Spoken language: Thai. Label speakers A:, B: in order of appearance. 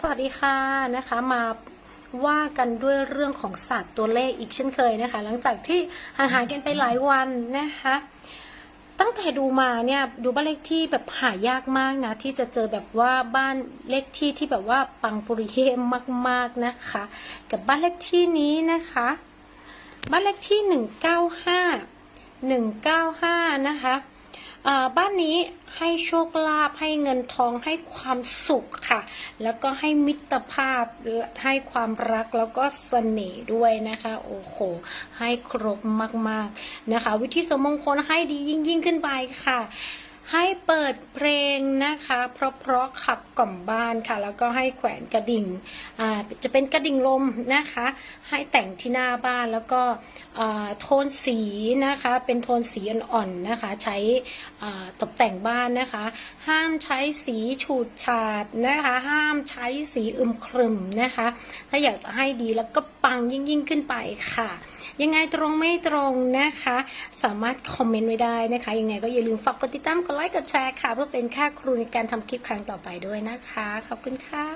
A: สวัสดีค่ะนะคะมาว่ากันด้วยเรื่องของศาสตร์ตัวเลขอีกเช่นเคยนะคะ หลังจากที่ห่างหายกันไปหลายวันนะคะ ตั้งแต่ดูมาเนี่ยดูบ้านเลขที่แบบหายากมากนะ ที่จะเจอแบบว่าบ้านเลขที่ที่แบบว่าปังปุริเยมาก ๆนะคะ กับบ้านเลขที่นี้นะคะ บ้านเลขที่หนึ่งเก้าห้าหนึ่งเก้าห้านะคะ บ้านนี้ให้โชคลาภให้เงินทองให้ความสุขค่ะ แล้วก็ให้มิตรภาพให้ความรักแล้วก็เสน่ห์ด้วยนะคะ โอ้โห ให้ครบมากๆนะคะ วิธีสมมงคลให้ดียิ่งยิ่งขึ้นไปค่ะ ให้เปิดเพลงนะคะ เพราะๆขับกล่อมบ้านค่ะ แล้วก็ให้แขวนกระดิ่งอ่าจะเป็นกระดิ่งลมนะคะ ให้แต่งที่หน้าบ้านแล้วก็โทนสีนะคะ เป็นโทนสีอ่อนๆนะคะ ใช้ตกแต่งบ้านนะคะ ห้ามใช้สีฉูดฉาดนะคะ ห้ามใช้สีอึมครึมนะคะ ถ้าอยากจะให้ดีแล้วก็ปังยิ่งยิ่งๆขึ้นไปค่ะ ยังไงตรงไม่ตรงนะคะ สามารถคอมเมนต์ไว้ได้นะคะ ยังไงก็อย่าลืมฝากกดติดตามกดไลค์กดแชร์ค่ะ เพื่อเป็นค่าครูในการทำคลิปครั้งต่อไปด้วยนะคะ ขอบคุณค่ะ